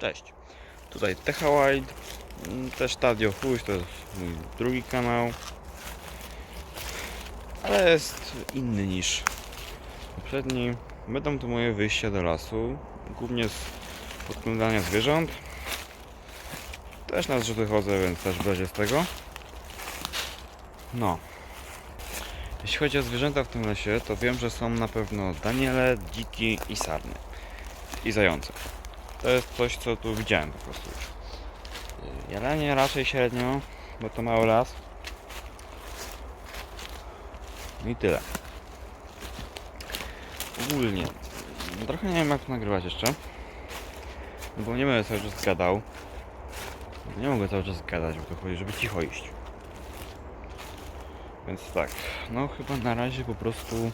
Cześć. Tutaj TH White, mm, też Tadio Fuś, to jest mój drugi kanał. Ale jest inny niż poprzedni. Będą to moje wyjścia do lasu, głównie z podglądania zwierząt. Też na zrzuty chodzę, więc też będzie z tego. No. Jeśli chodzi o zwierzęta w tym lesie, to wiem, że są na pewno daniele, dziki i sarny. I zające. To jest coś, co tu widziałem po prostu już. Raczej średnio, bo to mały las. No I tyle. Ogólnie, mm, trochę nie wiem jak to nagrywać jeszcze. No Bo nie będę cały czas gadał. Nie mogę cały czas gadać, bo to chodzi, żeby cicho iść. Więc tak, no chyba na razie po prostu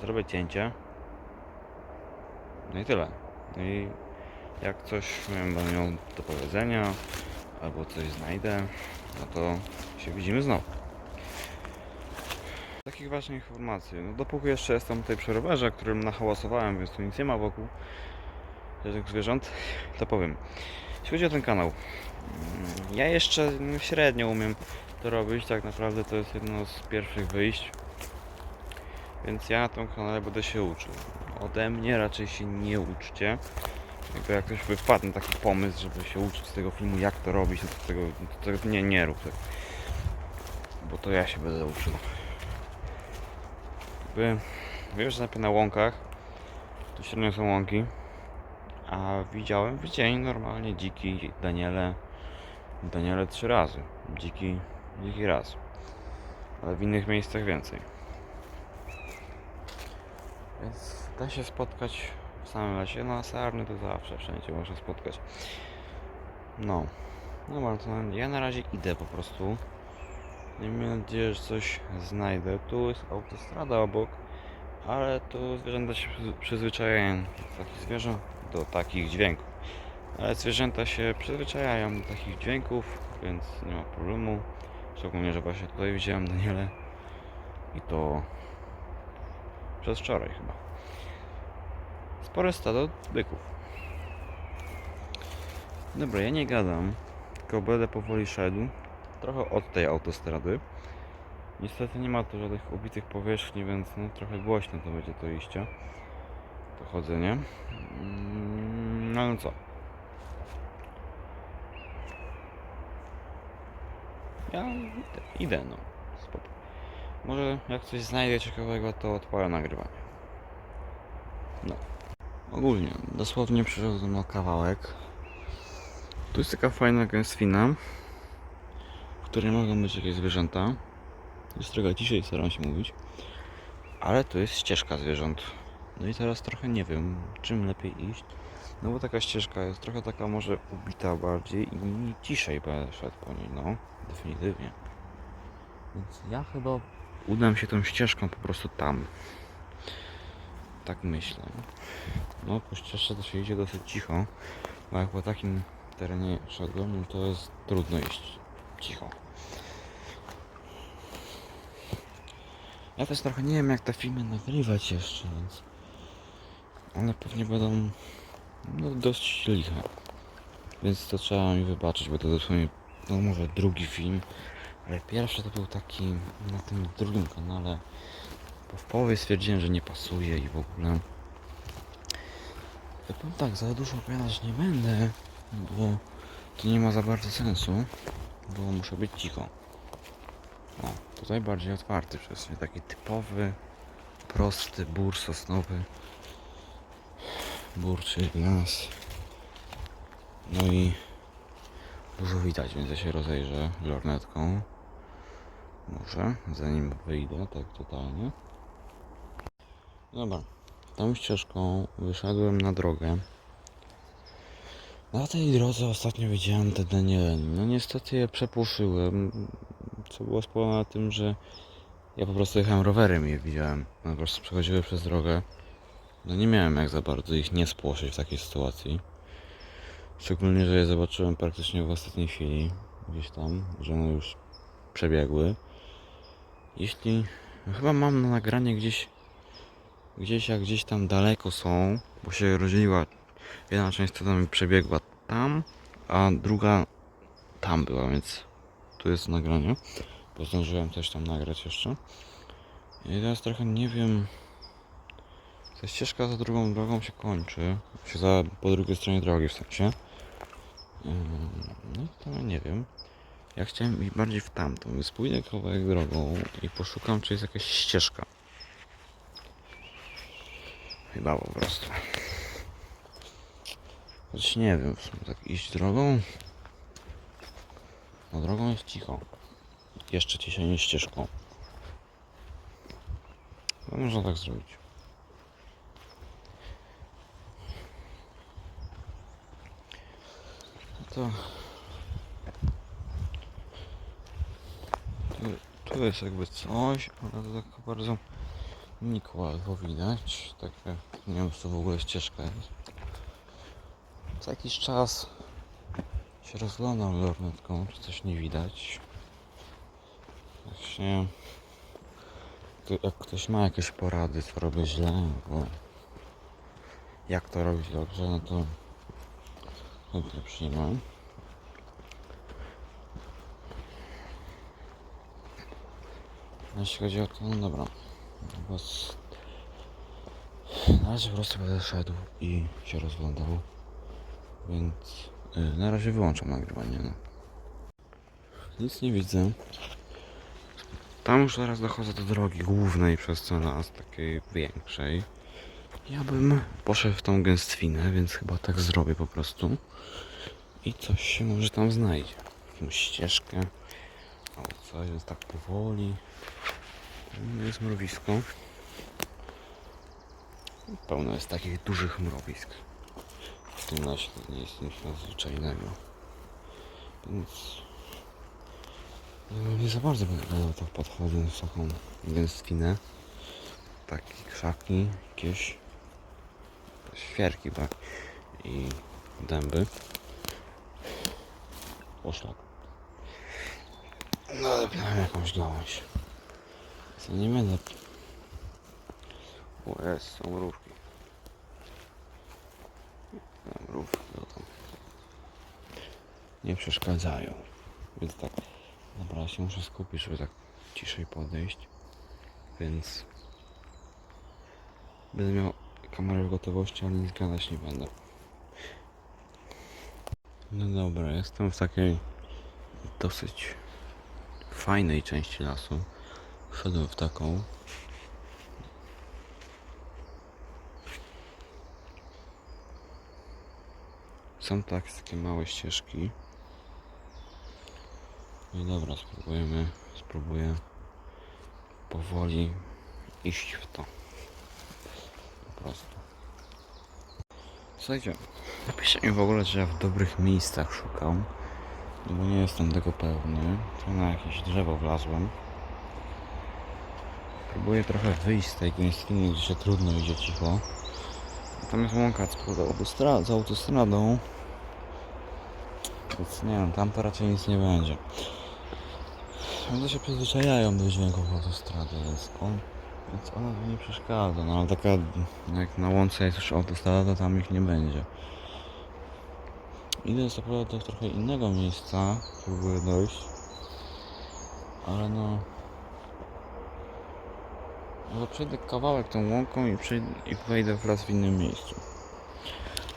zrobię cięcie. No i tyle. No i jak coś będę miał do powiedzenia, albo coś znajdę, no to się widzimy znowu. Takich ważnych informacji. No dopóki jeszcze jestem tutaj przy rowerze, którym nahałasowałem, więc tu nic nie ma wokół tych zwierząt, to powiem. Jeśli chodzi o ten kanał, mm, ja jeszcze średnio umiem to robić, tak naprawdę to jest jedno z pierwszych wyjść. Więc ja na tym kanale będę się uczył. Ode mnie raczej się nie uczcie. Jakby jak ktoś wypadł na taki pomysł, żeby się uczyć z tego filmu, jak to robić, no to tego, to tego nie, nie rób. Bo to ja się będę uczył. Jakby, wiesz, że na łąkach, to średnio są łąki, a widziałem w dzień normalnie dziki Daniele, Daniele trzy razy, dziki, dziki raz, ale w innych miejscach więcej. Więc da się spotkać w samym lesie, no a sarny to zawsze wszędzie można spotkać. No, no bardzo, ja na razie idę po prostu. Miejmy nadzieję, że coś znajdę. Tu jest autostrada obok, ale tu zwierzęta się przyz- przyzwyczajają takich zwierząt, do takich dźwięków. Ale zwierzęta się przyzwyczajają do takich dźwięków, więc nie ma problemu. Szczególnie, że właśnie tutaj widziałem Daniele i to przez wczoraj chyba. Spore stado byków. Dobra, ja nie gadam, tylko będę powoli szedł. Trochę od tej autostrady. Niestety nie ma tu żadnych ubitych powierzchni, więc no, trochę głośno to będzie to iście. To chodzenie. Mm, No, no co? Ja idę, idę no. Może jak coś znajdę ciekawego, to odpalę nagrywanie. No. Ogólnie, dosłownie przeszedłem na kawałek. Tu jest taka fajna gęstwina, w której mogą być jakieś zwierzęta. Jest trochę ciszej, staram się mówić. Ale to jest ścieżka zwierząt. No i teraz trochę nie wiem, czym lepiej iść. No bo taka ścieżka jest trochę taka może ubita bardziej i ciszej będę szedł po niej, no. Definitywnie. Więc ja chyba udam się tą ścieżką po prostu tam. Tak myślę. No po ścieżce to się idzie dosyć cicho, bo jak po takim terenie szedłem, no to jest trudno iść cicho. Ja też trochę nie wiem jak te filmy nagrywać jeszcze, więc one pewnie będą no, dość liche. Więc to trzeba mi wybaczyć, bo to dosłownie, no może drugi film, pierwszy to był taki na tym drugim kanale, bo w połowie stwierdziłem, że nie pasuje i w ogóle. Ja tak, za dużo opowiadać nie będę, bo to nie ma za bardzo sensu, bo muszę być cicho. O, tutaj bardziej otwarty przestrzeń, taki typowy, prosty bór sosnowy. Bór, czyli. No i dużo widać, więc ja się rozejrzę lornetką. Może, zanim wyjdę tak totalnie. Dobra, tą ścieżką wyszedłem na drogę. Na tej drodze ostatnio widziałem te Danieleni. No niestety je przepuszyłem, co było spowodowane tym, że ja po prostu jechałem rowerem i je widziałem. One po prostu przechodziły przez drogę. No nie miałem jak za bardzo ich nie spłoszyć w takiej sytuacji. Szczególnie, że je zobaczyłem praktycznie w ostatniej chwili. Gdzieś tam, że one już przebiegły. Jeśli... No chyba mam na nagranie gdzieś... Gdzieś jak gdzieś tam daleko są, bo się rozdzieliła Jedna część to mi przebiegła tam, a druga tam była, więc tu jest nagranie. Bo zdążyłem też tam nagrać jeszcze. I teraz trochę nie wiem. Ta ścieżka za drugą drogą się kończy. Się za, po drugiej stronie drogi w sensie. No to nie wiem. Ja chciałem iść bardziej w tamtą, więc pójdę kawałek drogą i poszukam, czy jest jakaś ścieżka. Chyba po prostu. Choć nie wiem, sumie tak iść drogą. No drogą jest cicho. Jeszcze ciszej niż ścieżką. No można tak zrobić. No to... Tu, jest jakby coś, ale to tak bardzo nikłado widać. Takie, nie wiem co w ogóle ścieżka jest. Co jakiś czas się rozglądam lornetką, czy coś nie widać. Właśnie to jak ktoś ma jakieś porady, co robię źle, bo jak to robić dobrze, no to chętnie przyjmę. Jeśli chodzi o to, no dobra. No bo z... Na razie po prostu będę szedł i się rozglądał. Więc y, na razie wyłączam nagrywanie. No. Nic nie widzę. Tam już zaraz dochodzę do drogi głównej przez ten las, takiej większej. Ja bym poszedł w tą gęstwinę, więc chyba tak zrobię po prostu. I coś się może tam znajdzie. Jakąś ścieżkę. Albo coś, więc tak powoli. Jest mrowisko. Pełno jest takich dużych mrowisk. W tym lesie to nie jest nic nadzwyczajnego. Więc no, nie za bardzo będę tak podchodzę w taką gęstwinę. Takie krzaki, jakieś świerki chyba i dęby. Poszlak. No ale jakąś gałąź. Co nie będę. O jest, są mrówki. Tam Mrówki no to nie przeszkadzają. Więc tak. Dobra, się muszę skupić, żeby tak ciszej podejść. Więc będę miał kamerę w gotowości, ale nic gadać nie będę. No dobra, jestem w takiej dosyć fajnej części lasu. Wszedłem w taką. Są tak takie małe ścieżki. No i dobra, spróbujemy, spróbuję powoli iść w to. Po prostu. Słuchajcie, napiszcie mi w ogóle, czy ja w dobrych miejscach szukam. Bo nie jestem tego pewny. Tu na jakieś drzewo wlazłem. Próbuję trochę wyjść z tej gęstwiny, gdzie się trudno idzie cicho. Tam jest łąka z z autostradą. Więc nie wiem, tam to raczej nic nie będzie. Ludzie się przyzwyczajają do dźwięków autostrady, więc, on, więc ona nie przeszkadza. No ale taka, jak na łące jest już autostrada, to tam ich nie będzie. Idę prawda do trochę innego miejsca, próbuję dojść. Ale no... Może przejdę kawałek tą łąką i, przejdę, i wejdę wraz w innym miejscu.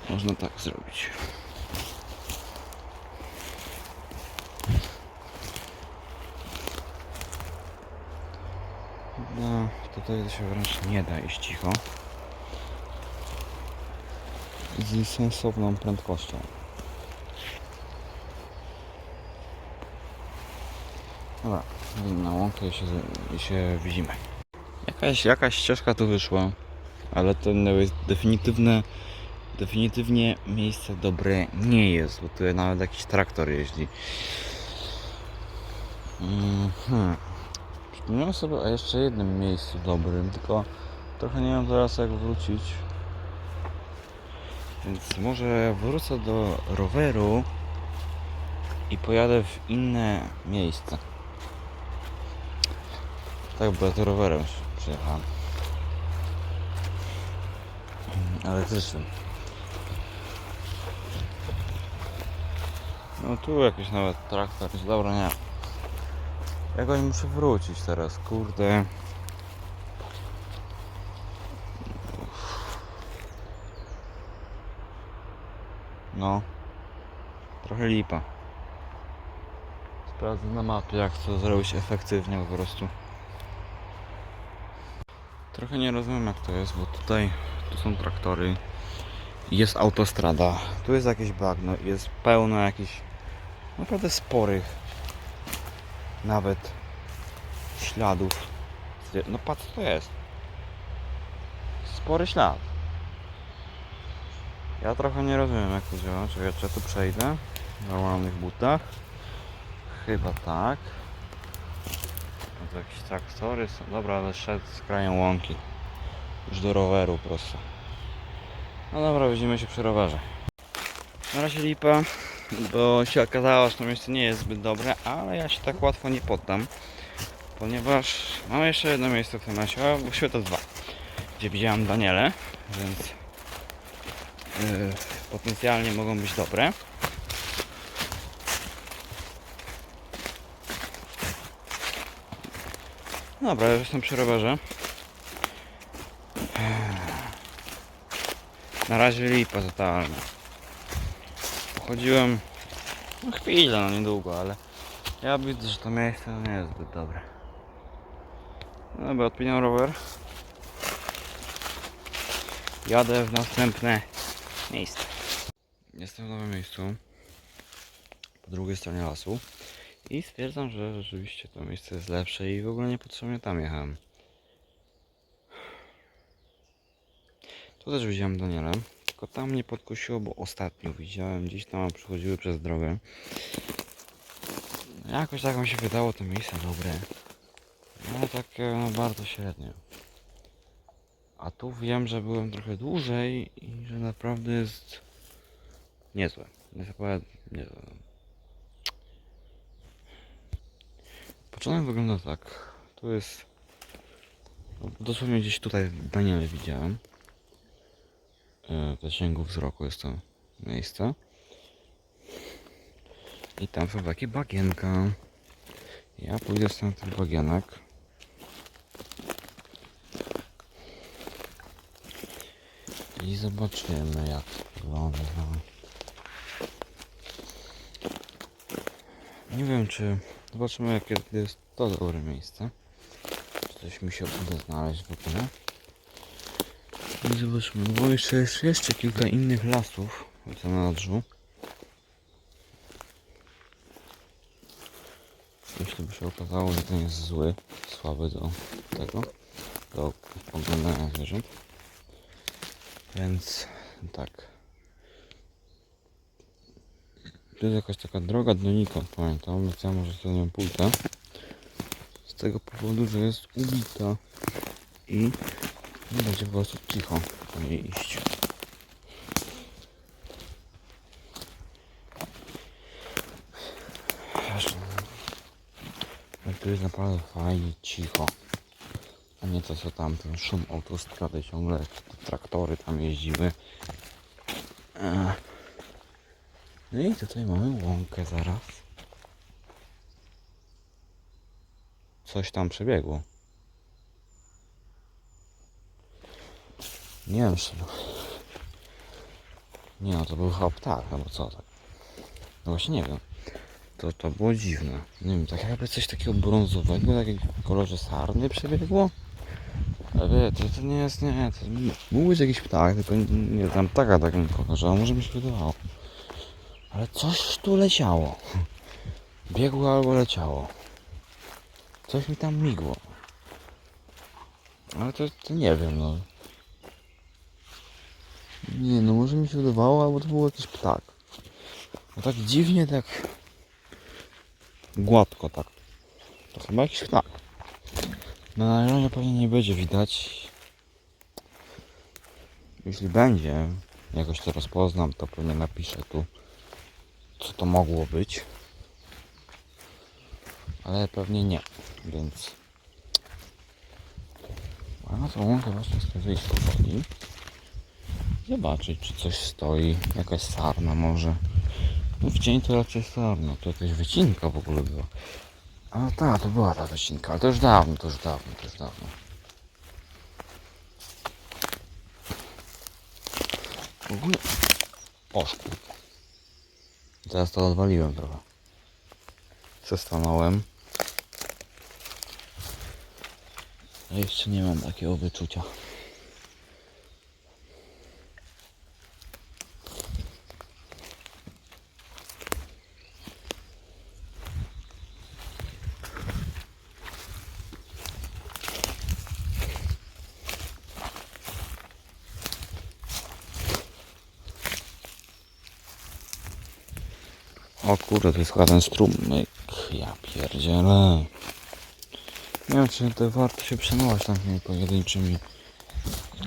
Można tak zrobić. No, tutaj się wręcz nie da iść cicho. Z sensowną prędkością. Dobra, na łąkę i się, i się widzimy. Jakaś, jakaś ścieżka tu wyszła, ale to jest definitywne, definitywnie miejsce dobre nie jest, bo tu nawet jakiś traktor jeździ. Mhm. Przypomniałem sobie o jeszcze jednym miejscu dobrym, tylko trochę nie wiem teraz jak wrócić. Więc może wrócę do roweru i pojadę w inne miejsce. Tak, bo ja to rowerem przyjechałem. Mm, Elektrycznym. No tu jakiś nawet traktor jest. Dobra, nie. Ja go nie muszę wrócić teraz, kurde. No. Trochę lipa. Sprawdzę na mapie, jak to zrobić efektywnie po prostu. Trochę nie rozumiem jak to jest, bo tutaj tu są traktory. Jest autostrada. Tu jest jakieś bagno. Jest pełno jakichś naprawdę sporych nawet śladów. No patrz co to jest. Spory ślad. Ja trochę nie rozumiem jak to działa. Czy ja tu przejdę? W normalnych butach. Chyba tak. To jakieś traktory są. Dobra, ale szedł z krajem łąki. Już do roweru prosto. No dobra, widzimy się przy rowerze. Na razie lipa, bo się okazało, że to miejsce nie jest zbyt dobre, ale ja się tak łatwo nie poddam. Ponieważ mam jeszcze jedno miejsce w tym razie, a właściwie to dwa. Gdzie widziałem Daniele, więc yy, potencjalnie mogą być dobre. Dobra, już jestem przy rowerze. Na razie lipa totalna. Pochodziłem no chwilę, no niedługo, ale ja widzę, że to miejsce nie jest zbyt dobre. Dobra, odpinam rower. Jadę w następne miejsce. Jestem w nowym miejscu. Po drugiej stronie lasu. I stwierdzam, że rzeczywiście to miejsce jest lepsze i w ogóle niepotrzebnie tam jechałem. Tu też widziałem Daniela, tylko tam mnie podkusiło, bo ostatnio widziałem gdzieś tam przychodziły przez drogę. Jakoś tak mi się wydało to miejsce dobre. Ale tak no, bardzo średnio. A tu wiem, że byłem trochę dłużej i że naprawdę jest niezłe. Nie zapowiem, niezłe. Początek wygląda tak. Tu jest no, dosłownie gdzieś tutaj Daniele widziałem. E, W zasięgu wzroku jest to miejsce. I tam są takie bagienka. Ja pójdę z tych bagienek. I zobaczymy jak wygląda. Nie wiem czy... Zobaczymy jakie jest to dobre miejsce. Czy coś mi się uda znaleźć w ogóle. I zobaczmy, no bo jeszcze jest jeszcze kilka innych lasów w zanadrzu. Jeśli by się okazało, że ten jest zły, słaby do tego, do oglądania zwierząt. Więc tak. Tu jest jakaś taka droga do nikąd, pamiętam, ja może sobie nią pójdę. Z tego powodu, że jest ubita i będzie po prostu cicho po niej iść. Tu jest naprawdę fajnie cicho. A nie to co tam, ten szum autostrady ciągle, traktory tam jeździły. E. No i tutaj mamy łąkę zaraz. Coś tam przebiegło. Nie wiem, czy... Nie no, to był chyba ptak, albo co tak. No właśnie nie wiem. To, to było dziwne. Nie wiem, tak jakby coś takiego brązowego, takiego w kolorze sarny przebiegło. Ale to, to nie jest, nie, to mógł być jakiś ptak, tylko nie, nie tam taka takim kolorze, a może mi się wydawało. Ale coś tu leciało. Biegło albo leciało. Coś mi tam migło. Ale to, to nie wiem, no. Nie, no może mi się wydawało, albo to był jakiś ptak. No tak dziwnie, tak gładko tak. To chyba jakiś ptak. No na razie pewnie nie będzie widać. Jeśli będzie, jakoś to rozpoznam, to pewnie napiszę tu, co to mogło być. Ale pewnie nie, więc... A na tą właśnie chcę powoli. Zobaczyć, czy coś stoi, jakaś sarna może. No w dzień to raczej sarno, to jakaś wycinka w ogóle była. A tak, to była ta wycinka, ale to już dawno, to już dawno, to już dawno. W ogóle... Poszło. Teraz to odwaliłem trochę. Przestanąłem. A jeszcze nie mam takiego wyczucia. To jest chyba ten strumyk. Ja pierdzielę. Nie wiem, czy to warto się przejmować takimi pojedynczymi.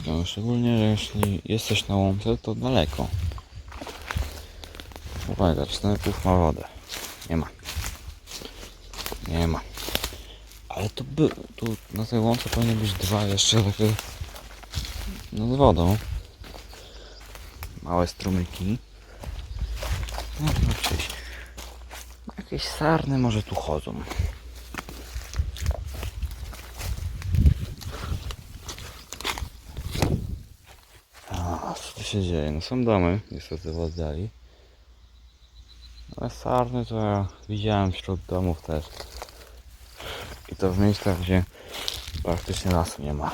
No, szczególnie, że jeśli jesteś na łące, to daleko. Uwaga, czterpów ma wodę. Nie ma. Nie ma. Ale to by, tu na tej łące powinny być dwa jeszcze takie no z wodą. Małe strumyki. No przejść. Jakieś sarny może tu chodzą. A, co tu się dzieje? No są domy, niestety w oddali. Ale sarny to ja widziałem wśród domów też. I to w miejscach, gdzie praktycznie lasu nie ma.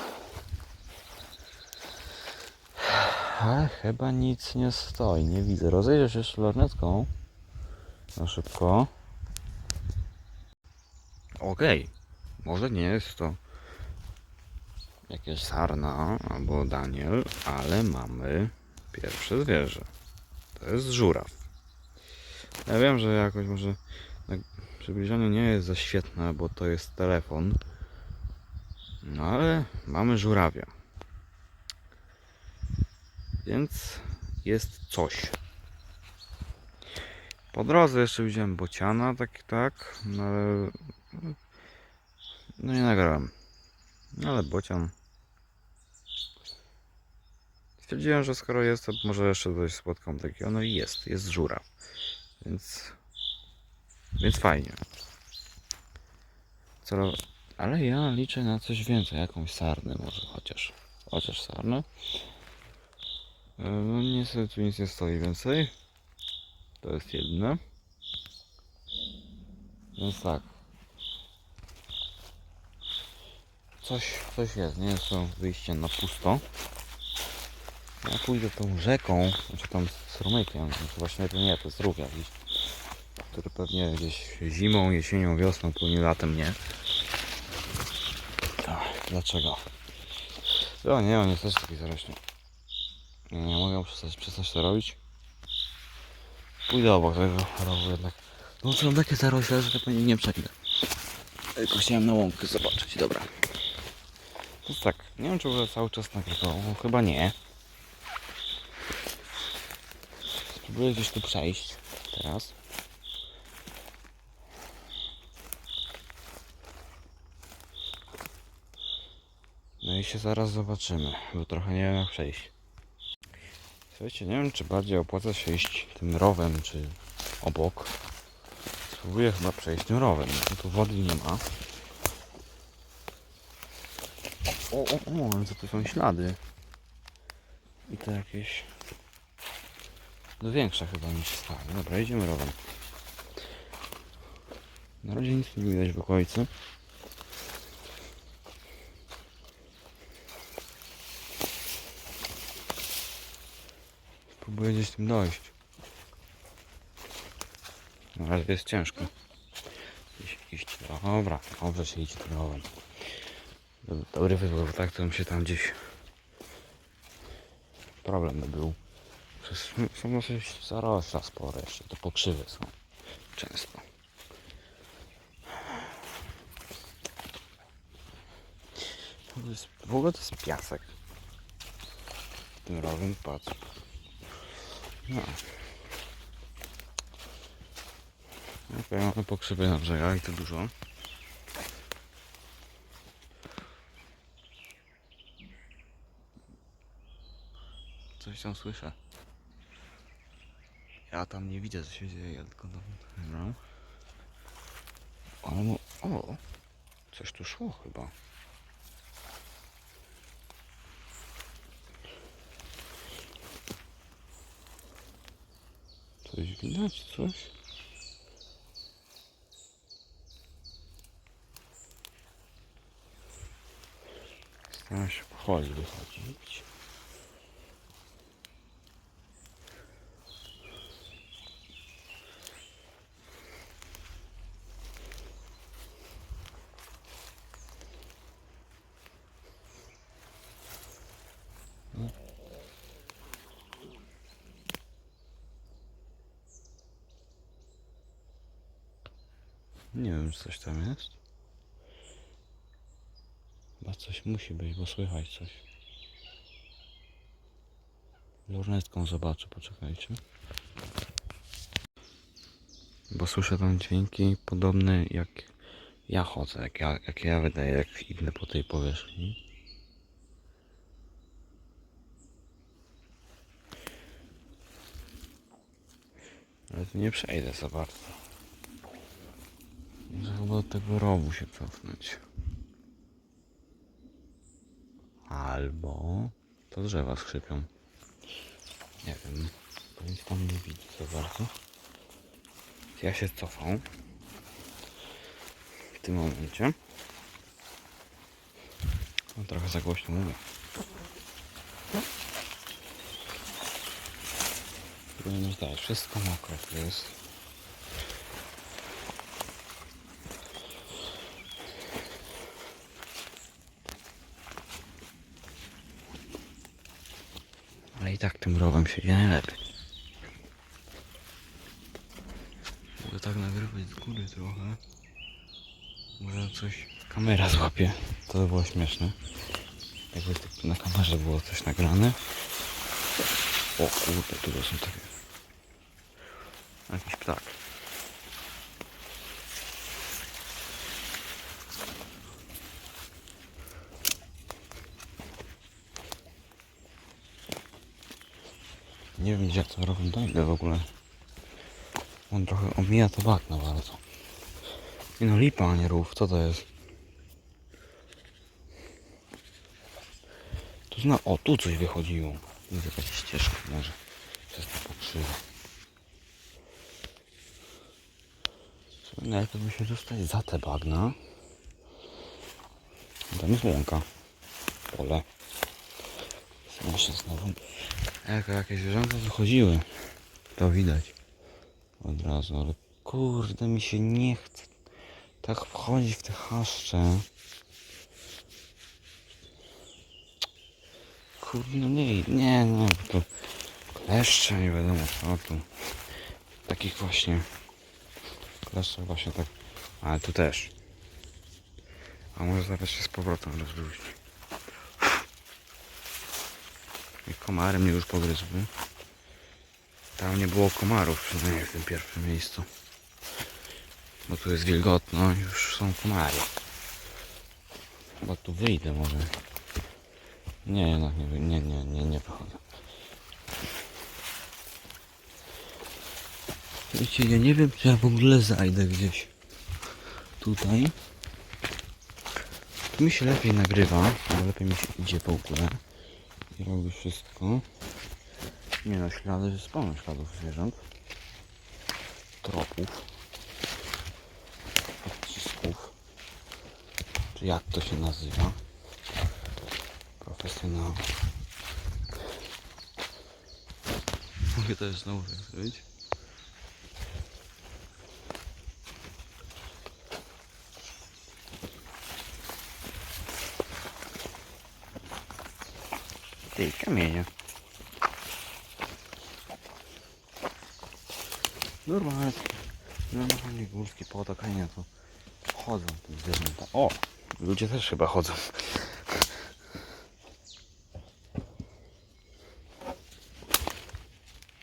Ale chyba nic nie stoi, nie widzę. Rozejrzę się. Na szybko. Okej. Może nie jest to jakieś sarna albo Daniel, ale mamy pierwsze zwierzę. To jest żuraw. Ja wiem, że jakoś może tak przybliżenie nie jest za świetne, bo to jest telefon. No ale mamy żurawia. Więc jest coś. Po drodze jeszcze widziałem bociana, tak, tak, no ale no nie nagrałem. Ale bocian. Stwierdziłem, że skoro jest, to może jeszcze coś spotkam takiego. No i jest, jest żuraw. Więc, więc fajnie. Co, ale ja liczę na coś więcej, jakąś sarnę może chociaż. Chociaż sarnę. E, No niestety tu nic nie stoi więcej. To jest jedno. Więc tak. Coś, coś jest, nie jest to wyjście na pusto. Ja pójdę tą rzeką, znaczy tam strumykiem, znaczy właśnie to nie, to jest rów jakiś, który pewnie gdzieś zimą, jesienią, wiosną płynie, latem nie. Ach, dlaczego? O nie, on jest też taki zarośnie. Nie, nie mogę przestać, przestać to robić. Pójdę obok tego rowu jednak. No są takie zarośle, że to nie przejdę. Tylko chciałem na łąkę zobaczyć, dobra. To tak, nie wiem czy już cały czas nagrywał, chyba nie. Spróbuję gdzieś tu przejść teraz. No i się zaraz zobaczymy, bo trochę nie wiem jak przejść. Słuchajcie, nie wiem czy bardziej opłaca się iść tym rowem, czy obok. Spróbuję chyba przejść tym rowem, bo tu wody nie ma. O, o, o, ale co to są ślady? I to jakieś... No większe chyba niż stare. Dobra, idziemy rowem. Na razie nic nie widać w okolicy. Spróbuję gdzieś tym dojść. Na razie jest ciężko. Iść. Dobra, dobrze się idzie tym. Dobry- wybór, tak to się tam gdzieś... Problem by był. Są dosyć zarośla spore jeszcze, to pokrzywy są. Często. W ogóle, jest, w ogóle to jest piasek. Tym rowem, patrz. No. Okej, mamy pokrzywy na brzegach i to dużo. Coś słyszę. Ja tam nie widzę co się dzieje, tylko tam... No. Mo... O! Coś tu szło chyba. Coś widać, coś? Staram się powoli wychodzić. Nie wiem, czy coś tam jest. Chyba coś musi być, bo słychać coś. Lornetką zobaczę, poczekajcie. Bo słyszę tam dźwięki podobne jak ja chodzę, jak ja, jak ja wydaję, jak idę po tej powierzchni. Ale tu nie przejdę za bardzo. Do tego rowu się cofnąć. Albo to drzewa skrzypią. Nie wiem. Bo nic tam nie widzę za bardzo. Ja się cofam. W tym momencie. No, trochę za głośno mówię. Powinien zdać. Wszystko mokro tu jest. Ale i tak tym rowem nie najlepiej. Mogę tak nagrywać z góry trochę. Może coś kamera złapie. To by było śmieszne. Jakby na kamerze było coś nagrane. O kurde, tu są takie... Jakiś ptak. Nie wiem gdzie jak to robię dojdę w ogóle. On trochę omija to bagno bardzo. I no lipa, a nie rów. Co to jest? Tu zna... O, tu coś wychodziło. Jest jakaś ścieżka może. Przez to pokrzywa. By się dostać za te bagna. Tam jest łąka. Pole. Jeszcze znowu. Jak jakieś zwierzęta wychodziły. To widać. Od razu, ale kurde mi się nie chce tak wchodzić w te chaszcze. Kurde, no nie, nie, no to kleszcze, nie wiadomo co tu. Takich właśnie kleszczach właśnie tak, ale tu też. A może zaraz się z powrotem rozluźni. I komary mnie już pogryzły. Tam nie było komarów, przynajmniej w tym pierwszym miejscu. Bo tu jest wilgotno już są komary. Chyba tu wyjdę może. Nie, jednak nie, nie, nie, nie, nie wychodzę. Wiecie, ja nie wiem, czy ja w ogóle zajdę gdzieś tutaj. Tu mi się lepiej nagrywa, bo lepiej mi się idzie w ogóle. I robi wszystko. Nie no, ślady, sporo śladów zwierząt. Tropów. Odcisków. Czy jak to się nazywa? Profesjonalnie. Mogę też znowu zrobić. Ty, kamienie. Normalnie, normalnie górski potok, a nie to chodzą tu zwierzęta. O! Ludzie też chyba chodzą.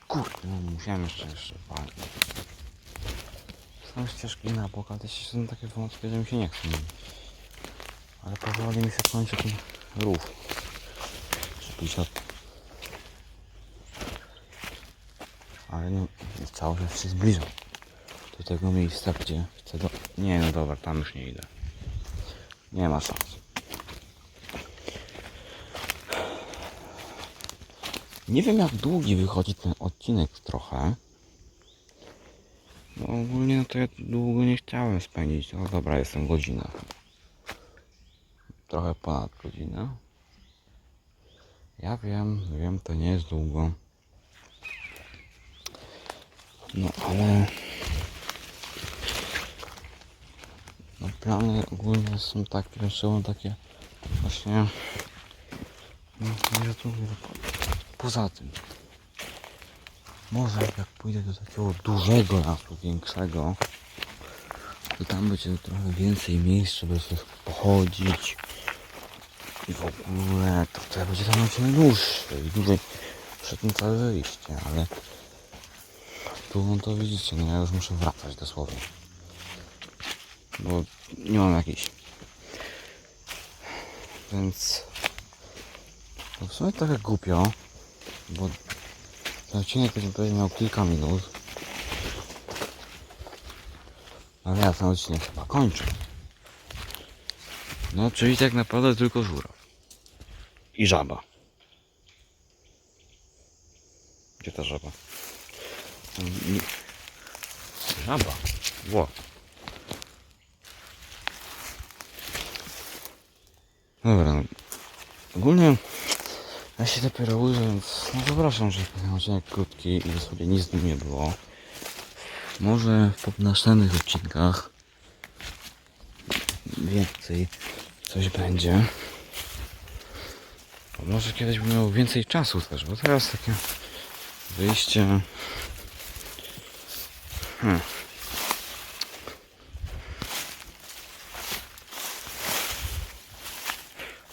Kurde, no musiałem jeszcze jeszcze walczyć. Są ścieżki na bok, ale te są takie wąskie, że mi się nie chce. Ale powoli mi się kończy ten rów. Ale nie, cały czas się zbliżam do tego miejsca, gdzie chcę do... Nie, no dobra, tam już nie idę. Nie ma szans. Nie wiem jak długi wychodzi ten odcinek trochę. No ogólnie no to ja długo nie chciałem spędzić. No dobra, jestem godzina. Trochę ponad godzinę. Ja wiem, wiem, to nie jest długo. No ale... No plany ogólnie są takie, są takie właśnie... No nie za długo. Poza tym, może jak pójdę do takiego dużego lasu, większego, to tam będzie trochę więcej miejsc, żeby sobie pochodzić i w ogóle to wtedy będzie tam na ciebie dłuższe i dłużej przed tym całe wyjście, ale tu no to widzicie, no ja już muszę wracać dosłownie, bo nie mam jakiejś, więc to w sumie trochę głupio, bo ten odcinek będzie miał kilka minut. Ale ja ten odcinek chyba kończę. No, czyli tak naprawdę tylko żuraw. I żaba. Gdzie ta żaba? Żaba. Ło. Dobra. no. Ogólnie ja się dopiero ujrzę, więc no przepraszam, że ten odcinek krótki i dosłownie nic z nim nie było. Może w następnych odcinkach więcej coś będzie. Bo może kiedyś bym miał więcej czasu też, bo teraz takie wyjście... Hmm.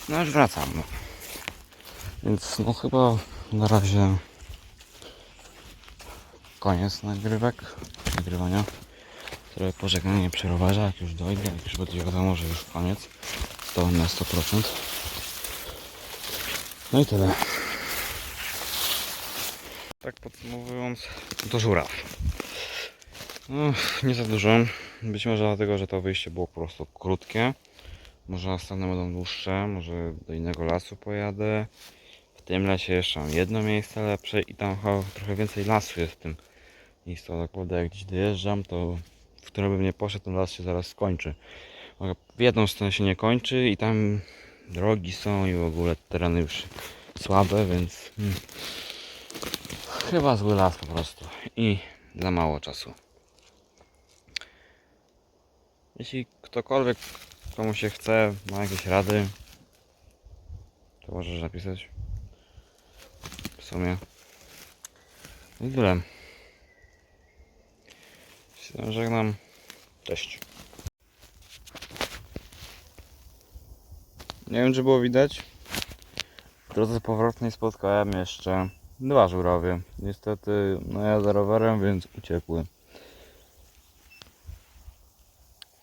No już wracam. Więc no chyba na razie koniec nagrywek, nagrywania. Trochę pożegnanie przy jak już dojdę, jak już będzie wiadomo, że już koniec. Na 100%. No i tyle. Tak podsumowując, to żuraw. No, nie za dużo. Być może dlatego, że to wyjście było po prostu krótkie. Może następne będą dłuższe, może do innego lasu pojadę. W tym lesie jeszcze mam jedno miejsce lepsze i tam trochę więcej lasu jest w tym miejscu. Tak naprawdę jak gdzieś dojeżdżam, to w którym bym nie poszedł, ten las się zaraz skończy. W jedną stronę się nie kończy i tam drogi są i w ogóle tereny już słabe, więc hmm, chyba zły las po prostu i za mało czasu. Jeśli ktokolwiek komu się chce, ma jakieś rady, to możesz napisać. W sumie. I tyle. Żegnam. Cześć. Nie wiem, czy było widać. W drodze powrotnej spotkałem jeszcze dwa żurawie. Niestety, no ja za rowerem, więc uciekły.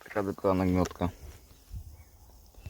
Taka tylko anegdotka.